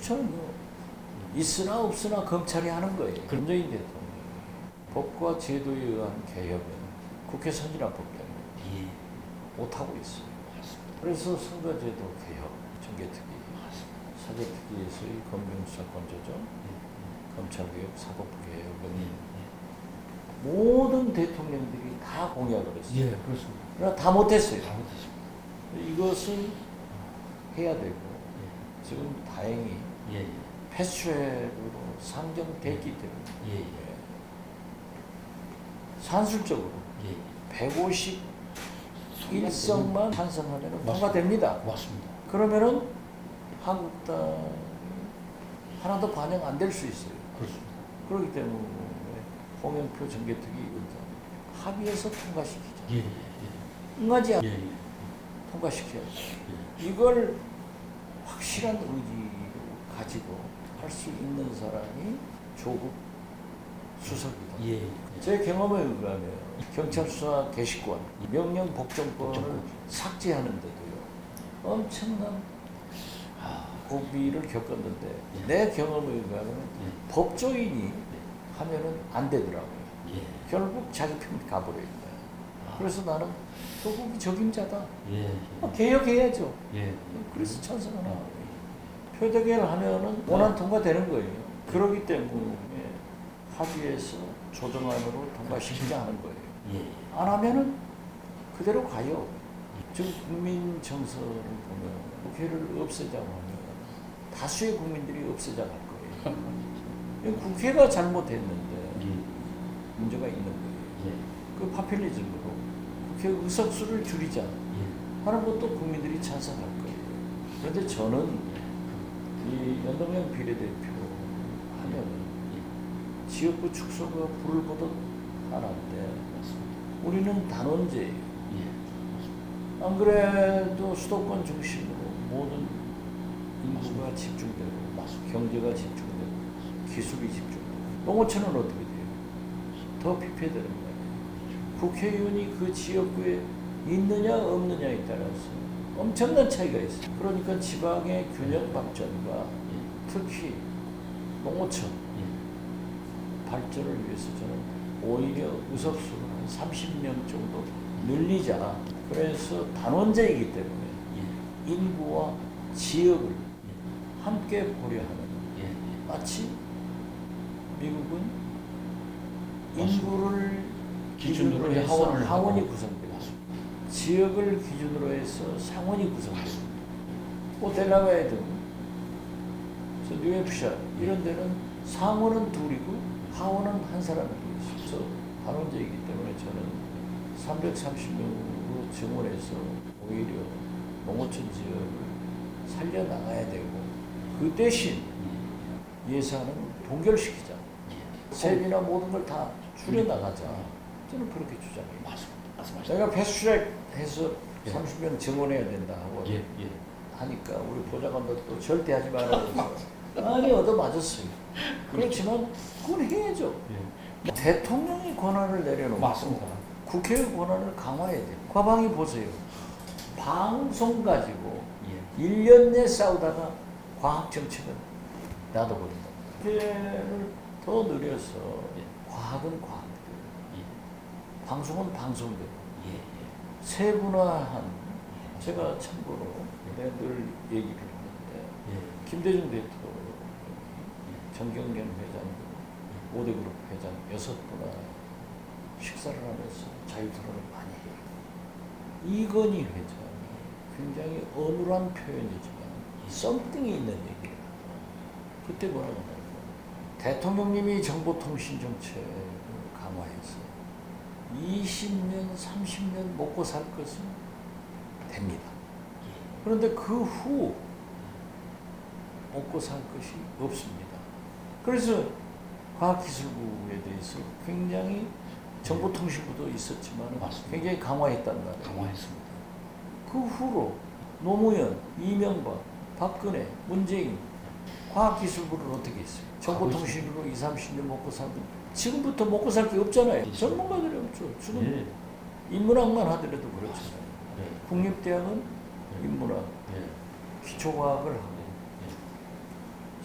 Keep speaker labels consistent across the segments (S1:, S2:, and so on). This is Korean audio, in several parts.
S1: 저는 뭐 있으나 없으나 검찰이 하는 거예요. 문재인 대통령 법과 제도에 의한 개혁은 국회 선진화법 때문에
S2: 예.
S1: 못하고 있어요.
S2: 맞습니다.
S1: 그래서 선거제도 개혁,
S2: 맞습니다.
S1: 사제특위에서의 검경수사권 조정, 검찰개혁, 사법개혁은 모든 대통령들이 다 공약을 했어요.
S2: 예, 그렇습니다.
S1: 그러나 다 못했어요.
S2: 잘못했습니다.
S1: 이것은 해야 되고 지금 다행히
S2: 예, 예,
S1: 패스트트랙으로 상정됐기 때문에
S2: 예, 예,
S1: 산술적으로
S2: 예.
S1: 151석만 찬성하면 통과됩니다.
S2: 맞습니다.
S1: 그러면은 한국당이 하나도 반영 안 될 수 있어요.
S2: 그렇습니다.
S1: 그렇기 때문에 홍영표 정개특위 의장 합의해서 통과시키자.
S2: 예, 예,
S1: 응하지 않
S2: 예, 예,
S1: 통과시켜야지.
S2: 예.
S1: 이걸 확실한 의지를 가지고 할 수 있는 사람이 조국 수석이다.
S2: 예, 예.
S1: 제 경험에 의하면 경찰 수사 개시권, 명령 복종권을
S2: 복종권.
S1: 삭제하는데도요 엄청난
S2: 아,
S1: 고비를 겪었는데
S2: 예.
S1: 내 경험에 의하면
S2: 예,
S1: 법조인이 하면은 안 되더라고요.
S2: 예.
S1: 결국 자기 편이 가버려요.
S2: 아,
S1: 그래서 나는 조국이 적임자다.
S2: 예,
S1: 어, 개혁해야죠.
S2: 예,
S1: 그래서 찬성하나. 표대결 하면은 원안 통과되는 거예요. 그러기 때문에 합의해서 조정안으로 통과시키자 하는 거예요.
S2: 예,
S1: 안 하면은 그대로 가요. 지금 국민 정서를 보면 국회를 없애자고 하면 다수의 국민들이 없애자고 할 거예요. 이 국회가 잘못했는데
S2: 예,
S1: 문제가 있는 거예요.
S2: 예,
S1: 그 파퓰리즘으로 국회 의석수를 줄이자
S2: 예.
S1: 하는 것도 국민들이 찬성할 거예요. 그런데 저는 이 연동형 비례대표 하면 지역구 축소가 불을 보듯 하나인데 우리는 단원제예요.
S2: 예,
S1: 안 그래도 수도권 중심으로 모든 인구가 집중되고 경제가 집중되고 기술이 집중되고 농어촌은 어떻게 돼요? 더 피폐되는 거예요. 국회의원이 그 지역구에 있느냐 없느냐에 따라서 엄청난 차이가 있어요. 그러니까 지방의 균형 발전과 특히 농어촌
S2: 예,
S1: 발전을 위해서 저는 오히려 의석수를 한 30명 정도 늘리자. 그래서 단원제이기 때문에
S2: 예,
S1: 인구와 지역을 함께 고려하는
S2: 예, 예.
S1: 마치 미국은. 인구를
S2: 기준으로
S1: 해서
S2: 하원을
S1: 하원이. 구성되고. 지역을 기준으로 해서 상원이 구성되고
S2: 맞습니다.
S1: 뭐 델라웨이든 저 뉴햄프셔 이런 데는 상원은 둘이고 하원은 한 사람이 있어서 단원제이기 때문에 저는 330명으로 증원해서 오히려 농어촌 지역을 살려나가야 되고 그 대신 예산은 동결시키자.
S2: 예.
S1: 세비나 모든 걸 다 줄여나가자. 저는 그렇게 주장해요.
S2: 맞습니다. 말씀하셨습니다.
S1: 제가 패스트트랙 해서
S2: 예.
S1: 30명 증원해야 된다 하고
S2: 예, 예.
S1: 하니까 우리 보좌관도 또 절대 하지 말라고 많이 얻어맞았어요. 그렇지만 그건 해야죠.
S2: 예.
S1: 대통령이 권한을 내려놓고
S2: 맞습니다.
S1: 국회의 권한을 강화해야 돼요. 과방위 보세요. 방송 가지고
S2: 예.
S1: 1년 내 싸우다가 과학 정책은 놔둬버린다. 국회를 더 늘려서 과학은 과학대로,
S2: 예.
S1: 방송은 방송대로
S2: 예.
S1: 세분화한 제가 참고로 내가 늘 얘기를 했는데
S2: 예.
S1: 김대중 대통령이 정경련 회장, 오대그룹 회장 여섯 분과 식사를 하면서 자유토론을 많이 해요. 이건희 회장이 굉장히 어눌한 표현이지만 썸띵이 있는 얘기를. 그때 뭐라고 하냐면 대통령님이 정보통신 강화해서 20년, 30년 먹고 살 것은 됩니다. 그런데 그 후 먹고 살 것이 없습니다. 그래서 과학기술부에 대해서 굉장히 정보통신부도 있었지만
S2: 맞습니다.
S1: 굉장히 강화했단 말이에요.
S2: 강화했습니다.
S1: 그 후로 노무현, 이명박, 박근혜, 문재인 과학기술부를 어떻게 했어요? 정보통신으로 2, 30년 먹고 살고 지금부터 먹고 살 게 없잖아요.
S2: 있죠.
S1: 전문가들이 없죠. 지금
S2: 예.
S1: 인문학만 하더라도 그렇잖아요.
S2: 예.
S1: 국립대학은 인문학,
S2: 예.
S1: 기초과학을 하고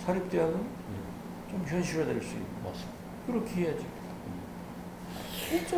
S1: 사립대학은
S2: 예.
S1: 좀 현실화될 수 있고
S2: 맞습니다.
S1: 그렇게 해야지. 없잖아.